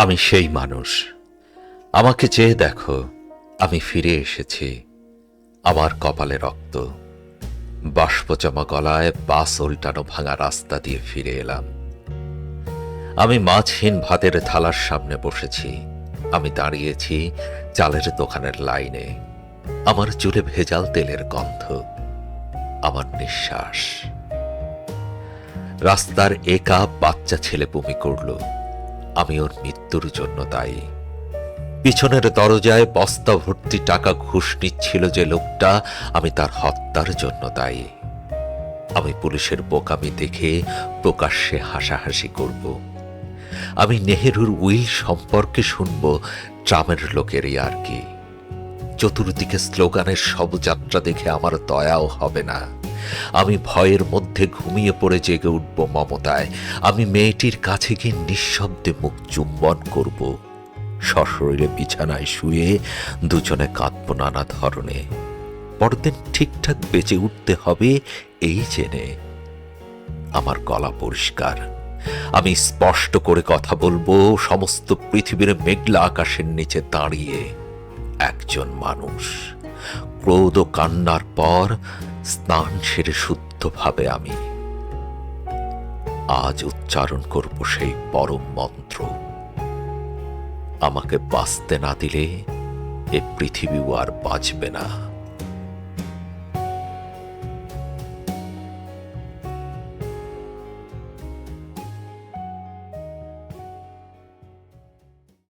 আমি সেই মানুষ। আমাকে চেয়ে দেখো, আমি ফিরে এসেছি। আমার কপালে রক্ত। বাষ্পচামা গলায় বাস উল্টানো ভাঙা রাস্তা দিয়ে ফিরে এলাম। আমি মাছহীন ভাতের থালার সামনে বসেছি। আমি দাঁড়িয়েছি চালের দোকানের লাইনে। আমার চুলে ভেজাল তেলের গন্ধ। আমার নিঃশ্বাস। রাস্তার একা বাচ্চা ছেলে বমি করল। আমি ওর মৃত্যুর জন্য দায়ী। পিছনের দরজায় বস্তা ভর্তি টাকা ঘুষ নিচ্ছিল যে লোকটা, আমি তার হত্যার জন্য দায়ী। আমি পুলিশের বোকামি দেখে প্রকাশ্যে হাসাহাসি করব। আমি নেহেরুর উইল সম্পর্কে শুনব, ট্রামের লোকেরই আর কি চতুর্দিকে স্লোগানের শবযাত্রা দেখে আমার দয়াও হবে না। আমি ভয়ের মধ্যে ঘুমিয়ে পড়ে জেগে উঠব মমতায়। আমি মেয়েটির কাছে গিয়ে নিঃশব্দে মুখ চুম্বন করব। সশরীরে বিছানায় শুয়ে দুজনে কাঁদব নানা ধরনে পরদিন ঠিকঠাক বেঁচে উঠতে হবে এই জেনে। আমার গলা পরিষ্কার। আমি স্পষ্ট করে কথা বলব সমস্ত পৃথিবীর মেঘলা আকাশের নিচে দাঁড়িয়ে। একজন মানুষ। ক্রোধ কান্নার পর স্নান সেরে শুদ্ধভাবে আমি। আজ উচ্চারণ করব সেই পরম মন্ত্র। আমাকে বাঁচতে না দিলে এ পৃথিবীও আর বাঁচবে না।